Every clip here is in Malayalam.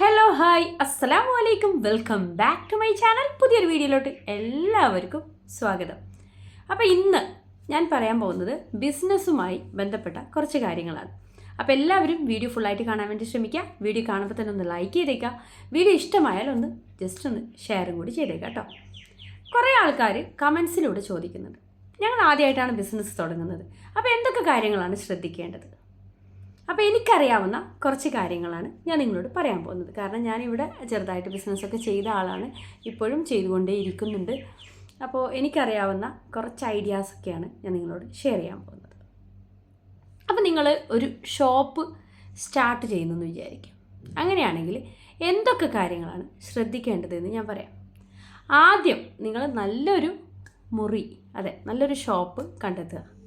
ഹലോ ഹായ് അസ്സലാമു അലൈക്കും welcome back to my channel പുതിയൊരു വീഡിയോയിലോട്ട് എല്ലാവർക്കും സ്വാഗതം. അപ്പോൾ ഇന്ന് ഞാൻ പറയാൻ പോകുന്നത് ബിസിനസ്സുമായി ബന്ധപ്പെട്ട കുറച്ച് കാര്യങ്ങളാണ്. അപ്പോൾ എല്ലാവരും വീഡിയോ ഫുള്ളായിട്ട് കാണാൻ വേണ്ടി ശ്രമിക്കുക. വീഡിയോ കാണുമ്പോൾ തന്നെ ഒന്ന് ലൈക്ക് ചെയ്തേക്കുക. വീഡിയോ ഇഷ്ടമായാൽ ഒന്ന് ജസ്റ്റ് ഒന്ന് ഷെയറും കൂടി ചെയ്തേക്കാം കേട്ടോ. കുറേ ആൾക്കാർ കമൻസിലൂടെ ചോദിക്കുന്നുണ്ട്. ഞങ്ങൾ ആദ്യമായിട്ടാണ് ബിസിനസ് തുടങ്ങുന്നത്. അപ്പോൾ എന്തൊക്കെ കാര്യങ്ങളാണ് ശ്രദ്ധിക്കേണ്ടത്? അപ്പോൾ എനിക്കറിയാവുന്ന കുറച്ച് കാര്യങ്ങളാണ് ഞാൻ നിങ്ങളോട് പറയാൻ പോകുന്നത്. കാരണം ഞാനിവിടെ ചെറുതായിട്ട് ബിസിനസ്സൊക്കെ ചെയ്ത ആളാണ്. ഇപ്പോഴും ചെയ്തുകൊണ്ടേ ഇരിക്കുന്നുണ്ട്. അപ്പോൾ എനിക്കറിയാവുന്ന കുറച്ച് ഐഡിയാസൊക്കെയാണ് ഞാൻ നിങ്ങളോട് ഷെയർ ചെയ്യാൻ പോകുന്നത്. അപ്പോൾ നിങ്ങൾ ഒരു ഷോപ്പ് സ്റ്റാർട്ട് ചെയ്യുന്നെന്ന് വിചാരിക്കും. അങ്ങനെയാണെങ്കിൽ എന്തൊക്കെ കാര്യങ്ങളാണ് ശ്രദ്ധിക്കേണ്ടതെന്ന് ഞാൻ പറയാം. ആദ്യം നിങ്ങൾ നല്ലൊരു മുറി അതെ നല്ലൊരു ഷോപ്പ് കണ്ടെത്തുക.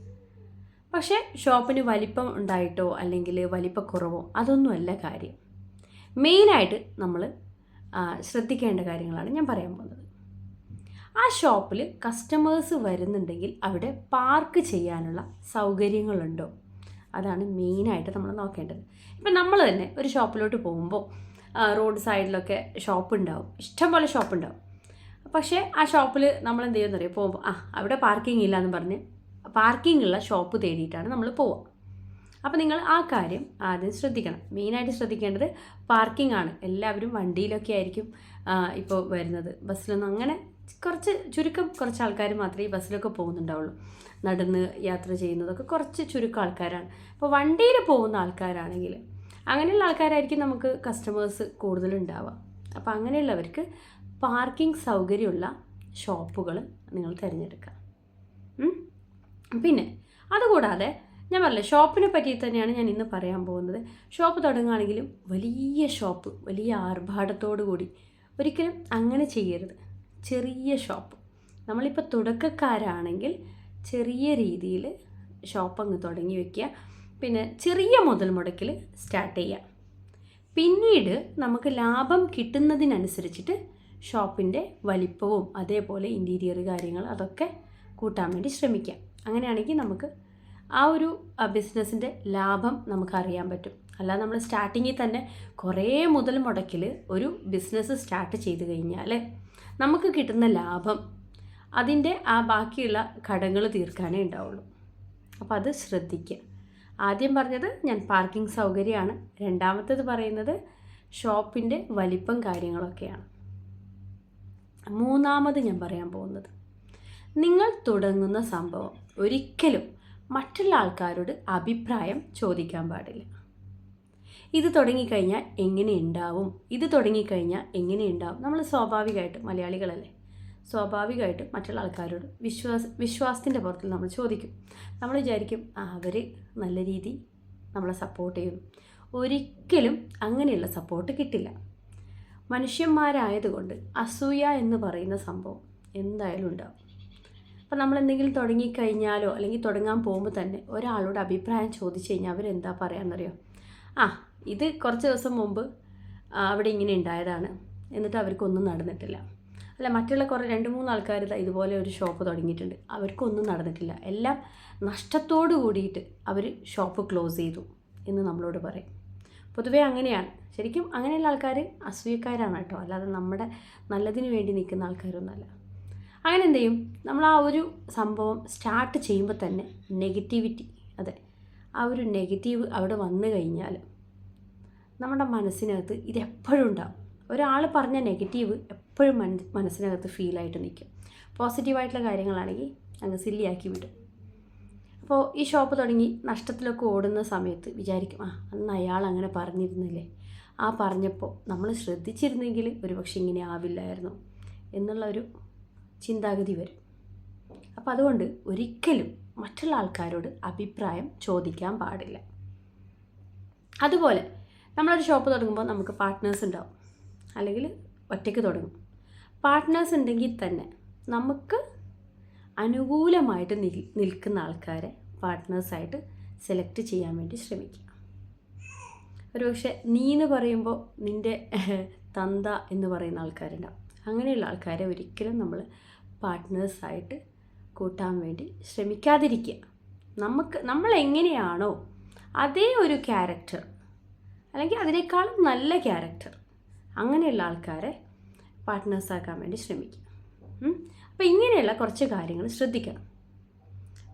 പക്ഷേ ഷോപ്പിന് വലിപ്പം ഉണ്ടായിട്ടോ അല്ലെങ്കിൽ വലിപ്പക്കുറവോ അതൊന്നുമല്ല കാര്യം. മെയിനായിട്ട് നമ്മൾ ശ്രദ്ധിക്കേണ്ട കാര്യങ്ങളാണ് ഞാൻ പറയാൻ പോകുന്നത്. ആ ഷോപ്പിൽ കസ്റ്റമേഴ്സ് വരുന്നുണ്ടെങ്കിൽ അവിടെ പാർക്ക് ചെയ്യാനുള്ള സൗകര്യങ്ങളുണ്ടോ? അതാണ് മെയിനായിട്ട് നമ്മൾ നോക്കേണ്ടത്. ഇപ്പം നമ്മൾ തന്നെ ഒരു ഷോപ്പിലോട്ട് പോകുമ്പോൾ റോഡ് സൈഡിലൊക്കെ ഷോപ്പ് ഉണ്ടാവും ഇഷ്ടംപോലെ ഷോപ്പ് ഉണ്ടാവും പക്ഷേ ആ ഷോപ്പിൽ നമ്മൾ എന്ത് ചെയ്യുമെന്നറിയോ പോകുമ്പോൾ ആ അവിടെ പാർക്കിംഗ് ഇല്ല എന്ന് പറഞ്ഞ് പാർക്കിംഗ് ഉള്ള ഷോപ്പ് തേടിയിട്ടാണ് നമ്മൾ പോവുക. അപ്പോൾ നിങ്ങൾ ആ കാര്യം ആദ്യം ശ്രദ്ധിക്കണം. മെയിനായിട്ട് ശ്രദ്ധിക്കേണ്ടത് പാർക്കിംഗ് ആണ്. എല്ലാവരും വണ്ടിയിലൊക്കെ ആയിരിക്കും ഇപ്പോൾ വരുന്നത്. ബസ്സിലൊന്നും അങ്ങനെ കുറച്ച് ചുരുക്കം കുറച്ച് ആൾക്കാർ മാത്രമേ ഈ ബസ്സിലൊക്കെ പോകുന്നുണ്ടാവുള്ളൂ. നടന്ന് യാത്ര ചെയ്യുന്നതൊക്കെ കുറച്ച് ചുരുക്കം ആൾക്കാരാണ്. അപ്പോൾ വണ്ടിയിൽ പോകുന്ന ആൾക്കാരാണെങ്കിൽ അങ്ങനെയുള്ള ആൾക്കാരായിരിക്കും നമുക്ക് കസ്റ്റമേഴ്സ് കൂടുതലുണ്ടാവുക. അപ്പോൾ അങ്ങനെയുള്ളവർക്ക് പാർക്കിംഗ് സൗകര്യമുള്ള ഷോപ്പുകൾ നിങ്ങൾ തിരഞ്ഞെടുക്കുക? പിന്നെ അതുകൂടാതെ ഞാൻ പറഞ്ഞില്ലേ ഷോപ്പിനെ പറ്റി തന്നെയാണ് ഞാൻ ഇന്ന് പറയാൻ പോകുന്നത്. ഷോപ്പ് തുടങ്ങുകയാണെങ്കിലും വലിയ ഷോപ്പ് വലിയ ആർഭാടത്തോടു കൂടി ഒരിക്കലും അങ്ങനെ ചെയ്യരുത്. ചെറിയ ഷോപ്പ്. നമ്മളിപ്പോൾ തുടക്കക്കാരാണെങ്കിൽ ചെറിയ രീതിയിൽ ഷോപ്പ് അങ്ങ് തുടങ്ങി വയ്ക്കുക പിന്നെ ചെറിയ മുതൽ മുടക്കിൽ സ്റ്റാർട്ട് ചെയ്യുക. പിന്നീട് നമുക്ക് ലാഭം കിട്ടുന്നതിനനുസരിച്ചിട്ട് ഷോപ്പിന്റെ വലിപ്പവും അതേപോലെ ഇന്റീരിയർ കാര്യങ്ങൾ അതൊക്കെ കൂട്ടാൻ വേണ്ടി ശ്രമിക്കാം അങ്ങനെയാണെങ്കിൽ നമുക്ക് ആ ഒരു ബിസിനസ്സിന്റെ ലാഭം നമുക്ക് അറിയാൻ പറ്റും. അല്ലാതെ നമ്മൾ സ്റ്റാർട്ടിങ്ങിൽ തന്നെ കുറേ മുതൽ മുടക്കിൽ ഒരു ബിസിനസ് സ്റ്റാർട്ട് ചെയ്ത് കഴിഞ്ഞാൽ നമുക്ക് കിട്ടുന്ന ലാഭം അതിന്റെ ആ ബാക്കിയുള്ള കടങ്ങൾ തീർക്കാനേ ഉണ്ടാവുള്ളൂ. അപ്പോൾ അത് ശ്രദ്ധിക്കുക. ആദ്യം പറഞ്ഞത് ഞാൻ പാർക്കിംഗ് സൗകര്യമാണ്. രണ്ടാമത്തേത് പറയുന്നത് ഷോപ്പിന്റെ വലിപ്പം കാര്യങ്ങളൊക്കെയാണ്. മൂന്നാമത് ഞാൻ പറയാൻ പോകുന്നത് നിങ്ങൾ തുടങ്ങുന്ന സംഭവം ഒരിക്കലും മറ്റുള്ള ആൾക്കാരോട് അഭിപ്രായം ചോദിക്കാൻ പാടില്ല. ഇത് തുടങ്ങിക്കഴിഞ്ഞാൽ എങ്ങനെ ഉണ്ടാവും? ഇത് തുടങ്ങിക്കഴിഞ്ഞാൽ എങ്ങനെ ഉണ്ടാവും? നമ്മൾ സ്വാഭാവികമായിട്ട് മലയാളികളല്ലേ? സ്വാഭാവികമായിട്ട് മറ്റുള്ള ആൾക്കാരോട് വിശ്വാസ വിശ്വാസത്തിന്റെ പുറത്തിൽ നമ്മൾ ചോദിക്കും. നമ്മൾ വിചാരിക്കും അവർ നല്ല രീതി നമ്മളെ സപ്പോർട്ട് ചെയ്യും ഒരിക്കലും അങ്ങനെയുള്ള സപ്പോർട്ട് കിട്ടില്ല. മനുഷ്യന്മാരായതുകൊണ്ട് അസൂയ എന്ന് പറയുന്ന സംഭവം എന്തായാലും ഉണ്ടാവും. അപ്പം നമ്മൾ എന്തെങ്കിലും തുടങ്ങിക്കഴിഞ്ഞാലോ അല്ലെങ്കിൽ തുടങ്ങാൻ പോകുമ്പോൾ തന്നെ ഒരാളോട് അഭിപ്രായം ചോദിച്ചു കഴിഞ്ഞാൽ അവരെന്താ പറയാമെന്നറിയോ ആ ഇത് കുറച്ച് ദിവസം മുമ്പ് അവിടെ ഇങ്ങനെ ഉണ്ടായതാണ്. എന്നിട്ട് അവർക്കൊന്നും നടന്നിട്ടില്ല. അല്ല മറ്റുള്ള കുറേ രണ്ട് മൂന്ന് ആൾക്കാർ ഇതാ ഇതുപോലെ ഒരു ഷോപ്പ് തുടങ്ങിയിട്ടുണ്ട്. അവർക്കൊന്നും നടന്നിട്ടില്ല. എല്ലാം നഷ്ടത്തോടു കൂടിയിട്ട് അവർ ഷോപ്പ് ക്ലോസ് ചെയ്തു എന്ന് നമ്മളോട് പറയും. പൊതുവേ അങ്ങനെയാണ്. ശരിക്കും അങ്ങനെയുള്ള ആൾക്കാർ അസൂയക്കാരാണ് കേട്ടോ. അല്ലാതെ നമ്മുടെ നല്ലതിന് വേണ്ടി നിൽക്കുന്ന ആൾക്കാരൊന്നുമല്ല. അങ്ങനെ എന്ത് ചെയ്യും? നമ്മൾ ആ ഒരു സംഭവം സ്റ്റാർട്ട് ചെയ്യുമ്പോൾ തന്നെ നെഗറ്റിവിറ്റി അതെ. ആ ഒരു നെഗറ്റീവ് അവിടെ വന്നു കഴിഞ്ഞാൽ നമ്മുടെ മനസ്സിനകത്ത് ഇതെപ്പോഴും ഉണ്ടാകും ഒരാൾ പറഞ്ഞ നെഗറ്റീവ് എപ്പോഴും മന മനസ്സിനകത്ത് ഫീലായിട്ട് നിൽക്കും പോസിറ്റീവായിട്ടുള്ള കാര്യങ്ങളാണെങ്കിൽ അങ്ങ് സില്ലിയാക്കി വിടും. അപ്പോൾ ഈ ഷോപ്പ് തുടങ്ങി നഷ്ടത്തിലൊക്കെ ഓടുന്ന സമയത്ത് വിചാരിക്കും ആ അന്ന് അയാൾ അങ്ങനെ പറഞ്ഞിരുന്നില്ലേ? ആ പറഞ്ഞപ്പോൾ നമ്മൾ ശ്രദ്ധിച്ചിരുന്നെങ്കിൽ ഒരുപക്ഷെ ഇങ്ങനെ ആവില്ലായിരുന്നു എന്നുള്ള ഒരു ചിന്താഗതി വരും. അപ്പോൾ അതുകൊണ്ട് ഒരിക്കലും മറ്റുള്ള ആൾക്കാരോട് അഭിപ്രായം ചോദിക്കാൻ പാടില്ല. അതുപോലെ നമ്മളൊരു ഷോപ്പ് തുടങ്ങുമ്പോൾ നമുക്ക് പാർട്ട്നേഴ്സ് ഉണ്ടാവും. അല്ലെങ്കിൽ ഒറ്റയ്ക്ക് തുടങ്ങും. പാർട്ട്നേഴ്സ് ഉണ്ടെങ്കിൽ തന്നെ നമുക്ക് അനുകൂലമായിട്ട് നിൽ നിൽക്കുന്ന ആൾക്കാരെ പാർട്ട്നേഴ്സായിട്ട് സെലക്ട് ചെയ്യാൻ വേണ്ടി ശ്രമിക്കുക ഒരുപക്ഷെ നീ എന്ന് പറയുമ്പോൾ നിന്റെ തന്ത എന്ന് പറയുന്ന ആൾക്കാരുണ്ടാവും. അങ്ങനെയുള്ള ആൾക്കാരെ ഒരിക്കലും നമ്മൾ പാർട്ട്നേഴ്സായിട്ട് കൂട്ടാൻ വേണ്ടി ശ്രമിക്കാതിരിക്കുക. നമുക്ക് നമ്മൾ എങ്ങനെയാണോ അതേ ഒരു ക്യാരക്ടർ അല്ലെങ്കിൽ അതിനേക്കാളും നല്ല ക്യാരക്ടർ അങ്ങനെയുള്ള ആൾക്കാരെ പാർട്ട്നേഴ്സാക്കാൻ വേണ്ടി ശ്രമിക്കുക. അപ്പോൾ ഇങ്ങനെയുള്ള കുറച്ച് കാര്യങ്ങൾ ശ്രദ്ധിക്കണം.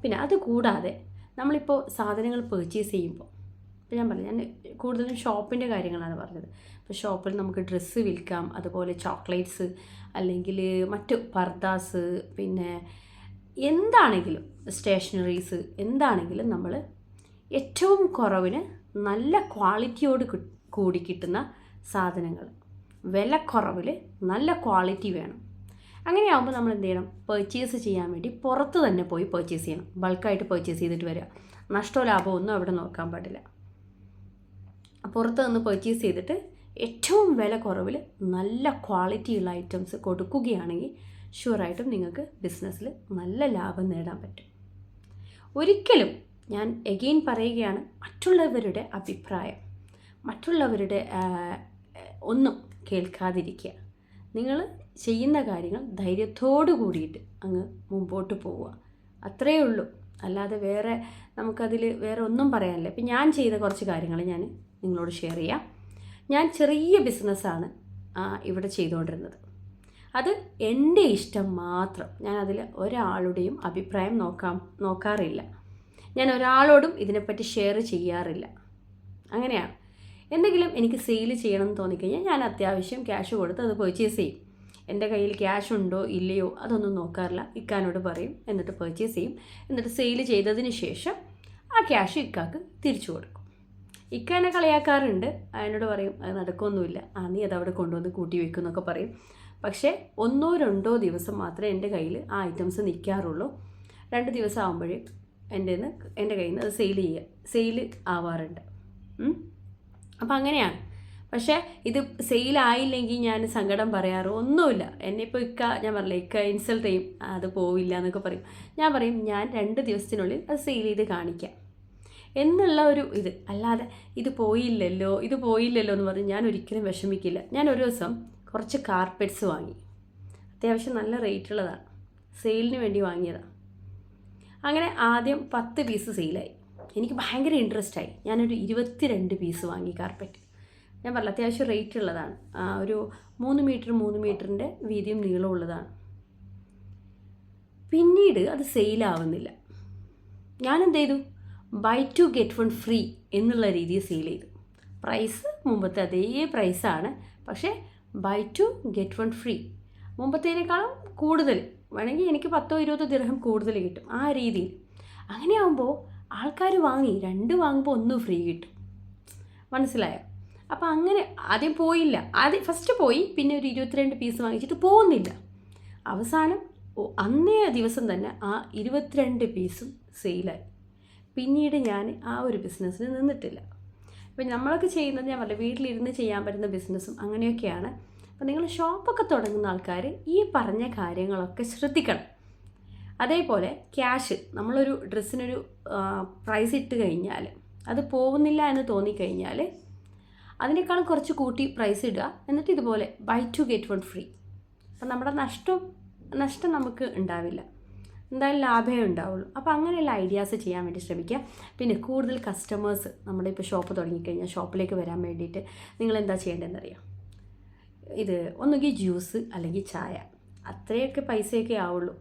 പിന്നെ അതുകൂടാതെ നമ്മളിപ്പോൾ സാധനങ്ങൾ പേർച്ചേസ് ചെയ്യുമ്പോൾ ഇപ്പോൾ ഞാൻ പറഞ്ഞു ഞാൻ കൂടുതലും ഷോപ്പിന്റെ കാര്യങ്ങളാണ് പറഞ്ഞത്. ഇപ്പോൾ ഷോപ്പിൽ നമുക്ക് ഡ്രസ്സ് വിൽക്കാം അതുപോലെ ചോക്ലേറ്റ്സ് അല്ലെങ്കിൽ മറ്റ് പർദാസ് പിന്നെ എന്താണെങ്കിലും സ്റ്റേഷനറീസ് എന്താണെങ്കിലും നമ്മൾ ഏറ്റവും കുറവിന് നല്ല ക്വാളിറ്റിയോട് കൂടി കിട്ടുന്ന സാധനങ്ങൾ. വില കുറവിൽ നല്ല ക്വാളിറ്റി വേണം. അങ്ങനെയാകുമ്പോൾ നമ്മൾ എന്ത് ചെയ്യണം? പർച്ചേസ് ചെയ്യാൻ വേണ്ടി പുറത്ത് തന്നെ പോയി പർച്ചേസ് ചെയ്യണം. ബൾക്കായിട്ട് പർച്ചേസ് ചെയ്തിട്ട് വരിക നഷ്ടമോ ലാഭമോ ഒന്നും അവിടെ നോക്കാൻ പാടില്ല. പുറത്ത് നിന്ന് പർച്ചേസ് ചെയ്തിട്ട് ഏറ്റവും വില കുറവിൽ നല്ല ക്വാളിറ്റിയുള്ള ഐറ്റംസ് കൊടുക്കുകയാണെങ്കിൽ ഷുവറായിട്ടും നിങ്ങൾക്ക് ബിസിനസ്സിൽ നല്ല ലാഭം നേടാൻ പറ്റും. ഒരിക്കലും ഞാൻ എഗെയിൻ പറയുകയാണ് മറ്റുള്ളവരുടെ അഭിപ്രായം. മറ്റുള്ളവരുടെ ഒന്നും കേൾക്കാതിരിക്കുക. നിങ്ങൾ ചെയ്യുന്ന കാര്യങ്ങൾ ധൈര്യത്തോടു കൂടിയിട്ട് അങ്ങ് മുമ്പോട്ട് പോവുക. അത്രയേ ഉള്ളൂ. അല്ലാതെ വേറെ നമുക്കതിൽ വേറെ ഒന്നും പറയാനില്ല. ഇപ്പം ഞാൻ ചെയ്ത കുറച്ച് കാര്യങ്ങൾ ഞാൻ നിങ്ങളോട് ഷെയർ ചെയ്യാം. ഞാൻ ചെറിയ ബിസിനസ്സാണ് ഇവിടെ ചെയ്തുകൊണ്ടിരുന്നത്. അത് എന്റെ ഇഷ്ടം മാത്രം ഞാൻ അതിൽ ഒരാളുടെയും അഭിപ്രായം നോക്കാം നോക്കാറില്ല. ഞാൻ ഒരാളോടും ഇതിനെപ്പറ്റി ഷെയർ ചെയ്യാറില്ല. അങ്ങനെയാണ്. എന്തെങ്കിലും എനിക്ക് സെയിൽ ചെയ്യണം എന്ന് തോന്നിക്കഴിഞ്ഞാൽ ഞാൻ അത്യാവശ്യം ക്യാഷ് കൊടുത്ത് അത് പർച്ചേസ് ചെയ്യും. എന്റെ കയ്യിൽ ക്യാഷ് ഉണ്ടോ ഇല്ലയോ അതൊന്നും നോക്കാറില്ല. ഇക്കാനോട് പറയും എന്നിട്ട് പർച്ചേസ് ചെയ്യും. എന്നിട്ട് സെയിൽ ചെയ്തതിന് ശേഷം ആ ക്യാഷ് ഇക്കാക്ക് തിരിച്ചു കൊടുക്കും. ഇക്ക എന്നെ കളിയാക്കാറുണ്ട്. അതിനോട് പറയും അത് നടക്കൊന്നുമില്ല ആ നീ അതവിടെ കൊണ്ടുവന്ന് കൂട്ടി വെക്കും എന്നൊക്കെ പറയും. പക്ഷേ ഒന്നോ രണ്ടോ ദിവസം മാത്രമേ എന്റെ കയ്യിൽ ആ ഐറ്റംസ് നിൽക്കാറുള്ളൂ. രണ്ട് ദിവസം ആകുമ്പോഴേ എന്റെ എന്റെ കയ്യിൽ നിന്ന് അത് സെയിൽ ചെയ്യുക സെയിൽ ആവാറുണ്ട്. അപ്പം അങ്ങനെയാണ്. പക്ഷേ ഇത് സെയിലായില്ലെങ്കിൽ ഞാൻ സങ്കടം പറയാറ് ഒന്നുമില്ല. എന്നെ ഇപ്പോൾ ഇക്ക ഞാൻ പറഞ്ഞില്ല ഇക്ക ഇൻസൾട്ട് ചെയ്യും അത് പോവില്ല എന്നൊക്കെ പറയും. ഞാൻ പറയും ഞാൻ രണ്ട് ദിവസത്തിനുള്ളിൽ അത് സെയിൽ ചെയ്ത് കാണിക്കാം. എന്നുള്ള ഒരു ഇത്. അല്ലാതെ ഇത് പോയില്ലല്ലോ ഇത് പോയില്ലല്ലോ എന്ന് പറഞ്ഞ് ഞാൻ ഒരിക്കലും വിഷമിക്കില്ല. ഞാൻ ഒരു ദിവസം കുറച്ച് കാർപ്പറ്റ്സ് വാങ്ങി. അത്യാവശ്യം നല്ല റേറ്റ് ഉള്ളതാണ് സെയിലിന് വേണ്ടി വാങ്ങിയതാണ് അങ്ങനെ ആദ്യം പത്ത് പീസ് സെയിലായി എനിക്ക് ഭയങ്കര ഇൻട്രസ്റ്റ് ആയി. ഞാനൊരു ഇരുപത്തിരണ്ട് പീസ് വാങ്ങി കാർപ്പറ്റ് ഞാൻ പറഞ്ഞ അത്യാവശ്യം റേറ്റ് ഉള്ളതാണ്. ഒരു മൂന്ന് മീറ്റർ മൂന്ന് മീറ്ററിന്റെ വീതിയും നീളവും ഉള്ളതാണ്. പിന്നീട് അത് സെയിലാവുന്നില്ല ഞാൻ ചെയ്തു? Buy two get one free എന്നുള്ള രീതിയിൽ സെയിൽ ചെയ്തു. പ്രൈസ് മുമ്പത്തെ അതേ പ്രൈസാണ് പക്ഷേ buy two get one free മുമ്പത്തേനേക്കാളും കൂടുതൽ. വേണമെങ്കിൽ എനിക്ക് പത്തോ ഇരുപതോ ദിർഹം കൂടുതൽ കിട്ടും. ആ രീതിയിൽ. അങ്ങനെയാകുമ്പോൾ ആൾക്കാർ വാങ്ങി രണ്ട് വാങ്ങുമ്പോൾ ഒന്ന് ഫ്രീ കിട്ടും. മനസ്സിലായോ? അപ്പോൾ അങ്ങനെ ആദ്യം പോയില്ല. ആദ്യം ഫസ്റ്റ് പോയി പിന്നെ ഒരു ഇരുപത്തിരണ്ട് പീസ് വാങ്ങിച്ചിട്ട് പോകുന്നില്ല. അവസാനം അന്നേ ദിവസം തന്നെ ആ ഇരുപത്തിരണ്ട് പീസും സെയിലായി പിന്നീട് ഞാൻ ആ ഒരു ബിസിനസ്സിന് നിന്നിട്ടില്ല. ഇപ്പം നമ്മളൊക്കെ ചെയ്യുന്നത് ഞാൻ പറഞ്ഞില്ല വീട്ടിലിരുന്ന് ചെയ്യാൻ പറ്റുന്ന ബിസിനസ്സും അങ്ങനെയൊക്കെയാണ്. അപ്പോൾ നിങ്ങൾ ഷോപ്പൊക്കെ തുടങ്ങുന്ന ആൾക്കാർ ഈ പറഞ്ഞ കാര്യങ്ങളൊക്കെ ശ്രദ്ധിക്കണം. അതേപോലെ ക്യാഷ് നമ്മളൊരു ഡ്രസ്സിനൊരു പ്രൈസ് ഇട്ട് കഴിഞ്ഞാൽ അത് പോകുന്നില്ല എന്ന് തോന്നിക്കഴിഞ്ഞാൽ അതിനേക്കാളും കുറച്ച് കൂട്ടി പ്രൈസ് ഇടുക. എന്നിട്ട് ഇതുപോലെ buy two get one free അപ്പം നമ്മുടെ നഷ്ടം നഷ്ടം നമുക്ക് ഉണ്ടാവില്ല. എന്തായാലും ലാഭമേ ഉണ്ടാവുള്ളൂ. അപ്പോൾ അങ്ങനെയുള്ള ഐഡിയാസ് ചെയ്യാൻ വേണ്ടി ശ്രമിക്കുക. പിന്നെ കൂടുതൽ കസ്റ്റമേഴ്സ് നമ്മുടെ ഇപ്പോൾ ഷോപ്പ് തുടങ്ങിക്കഴിഞ്ഞാൽ ഷോപ്പിലേക്ക് വരാൻ വേണ്ടിയിട്ട് നിങ്ങൾ എന്താ ചെയ്യേണ്ടതെന്നറിയാം? ഇത് ഒന്നുകിൽ ജ്യൂസ് അല്ലെങ്കിൽ ചായ. അത്രയൊക്കെ പൈസയൊക്കെ ആവുള്ളൂ.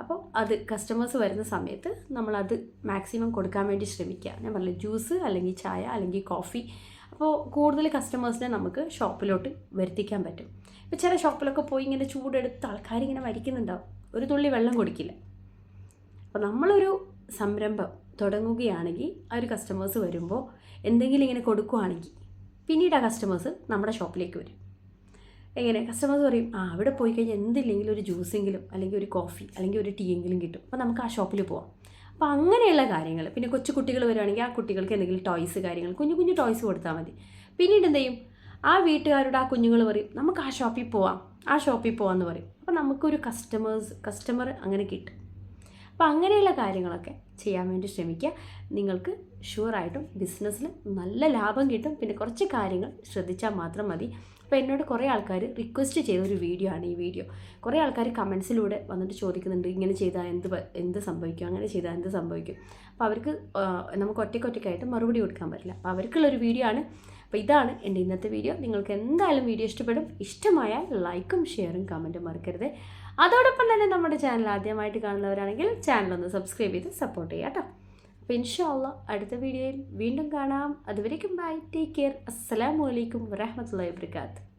അപ്പോൾ അത് കസ്റ്റമേഴ്സ് വരുന്ന സമയത്ത് നമ്മളത് മാക്സിമം കൊടുക്കാൻ വേണ്ടി ശ്രമിക്കുക. ഞാൻ പറഞ്ഞില്ല ജ്യൂസ് അല്ലെങ്കിൽ ചായ അല്ലെങ്കിൽ കോഫി അപ്പോൾ കൂടുതൽ കസ്റ്റമേഴ്സിനെ നമുക്ക് ഷോപ്പിലോട്ട് വരുത്തിക്കാൻ പറ്റും. ഇപ്പോൾ ചില ഷോപ്പിലൊക്കെ പോയി ഇങ്ങനെ ചൂടെടുത്ത് ആൾക്കാരിങ്ങനെ വരിക്കുന്നുണ്ടാവും ഒരു തുള്ളി വെള്ളം കുടിക്കില്ല. അപ്പോൾ നമ്മളൊരു സംരംഭം തുടങ്ങുകയാണെങ്കിൽ ആ ഒരു കസ്റ്റമേഴ്സ് വരുമ്പോൾ എന്തെങ്കിലും ഇങ്ങനെ കൊടുക്കുകയാണെങ്കിൽ പിന്നീട് ആ കസ്റ്റമേഴ്സ് നമ്മുടെ ഷോപ്പിലേക്ക് വരും. എങ്ങനെ? കസ്റ്റമേഴ്സ് പറയും ആ അവിടെ പോയി കഴിഞ്ഞാൽ എന്തില്ലെങ്കിലും ഒരു ജ്യൂസെങ്കിലും അല്ലെങ്കിൽ ഒരു കോഫി അല്ലെങ്കിൽ ഒരു ടീ എങ്കിലും കിട്ടും. അപ്പോൾ നമുക്ക് ആ ഷോപ്പിൽ പോവാം. അപ്പോൾ അങ്ങനെയുള്ള കാര്യങ്ങൾ പിന്നെ കൊച്ചു കുട്ടികൾ വരുവാണെങ്കിൽ ആ കുട്ടികൾക്ക് എന്തെങ്കിലും ടോയ്സ് കാര്യങ്ങൾ കുഞ്ഞു കുഞ്ഞു ടോയ്സ് കൊടുത്താൽ മതി. പിന്നീട് എന്ത് ചെയ്യും? ആ വീട്ടുകാരുടെ ആ കുഞ്ഞുങ്ങൾ പറയും നമുക്ക് ആ ഷോപ്പിൽ പോവാം ആ ഷോപ്പിൽ പോവാമെന്ന് പറയും. അപ്പോൾ നമുക്കൊരു കസ്റ്റമേഴ്സ് കസ്റ്റമർ അങ്ങനെ കിട്ടും. അപ്പോൾ അങ്ങനെയുള്ള കാര്യങ്ങളൊക്കെ ചെയ്യാൻ വേണ്ടി ശ്രമിക്കുക. നിങ്ങൾക്ക് ഷുവറായിട്ടും ബിസിനസ്സിൽ നല്ല ലാഭം കിട്ടും. പിന്നെ കുറച്ച് കാര്യങ്ങൾ ശ്രദ്ധിച്ചാൽ മാത്രം മതി. അപ്പോൾ എന്നോട് കുറേ ആൾക്കാർ റിക്വസ്റ്റ് ചെയ്ത ഒരു വീഡിയോ ആണ് ഈ വീഡിയോ കുറേ ആൾക്കാർ കമൻസിലൂടെ വന്നിട്ട് ചോദിക്കുന്നുണ്ട് ഇങ്ങനെ ചെയ്താൽ എന്ത് എന്ത് സംഭവിക്കും? അങ്ങനെ ചെയ്താൽ എന്ത് സംഭവിക്കും? അപ്പോൾ അവർക്ക് നമുക്ക് ഒറ്റയ്ക്കൊറ്റയ്ക്കായിട്ട് മറുപടി കൊടുക്കാൻ പറ്റില്ല. അപ്പോൾ അവർക്കുള്ളൊരു വീഡിയോ ആണ്. അപ്പോൾ ഇതാണ് എന്റെ ഇന്നത്തെ വീഡിയോ നിങ്ങൾക്ക് എന്തായാലും വീഡിയോ ഇഷ്ടപ്പെടും. ഇഷ്ടമായാൽ ലൈക്കും ഷെയറും കമന്റും മറക്കരുത്. അതോടൊപ്പം തന്നെ നമ്മുടെ ചാനൽ ആദ്യമായിട്ട് കാണുന്നവരാണെങ്കിൽ ചാനൽ ഒന്ന് സബ്സ്ക്രൈബ് ചെയ്ത് സപ്പോർട്ട് ചെയ്യാം കേട്ടോ. അപ്പോൾ ഇൻഷാല്ല അടുത്ത വീഡിയോയിൽ വീണ്ടും കാണാം. അതുവരേക്കും ബൈ ടേക്ക് കെയർ അസ്സലാമു അലൈക്കും വരഹമത്തുള്ളി വാബർക്കാത്ത്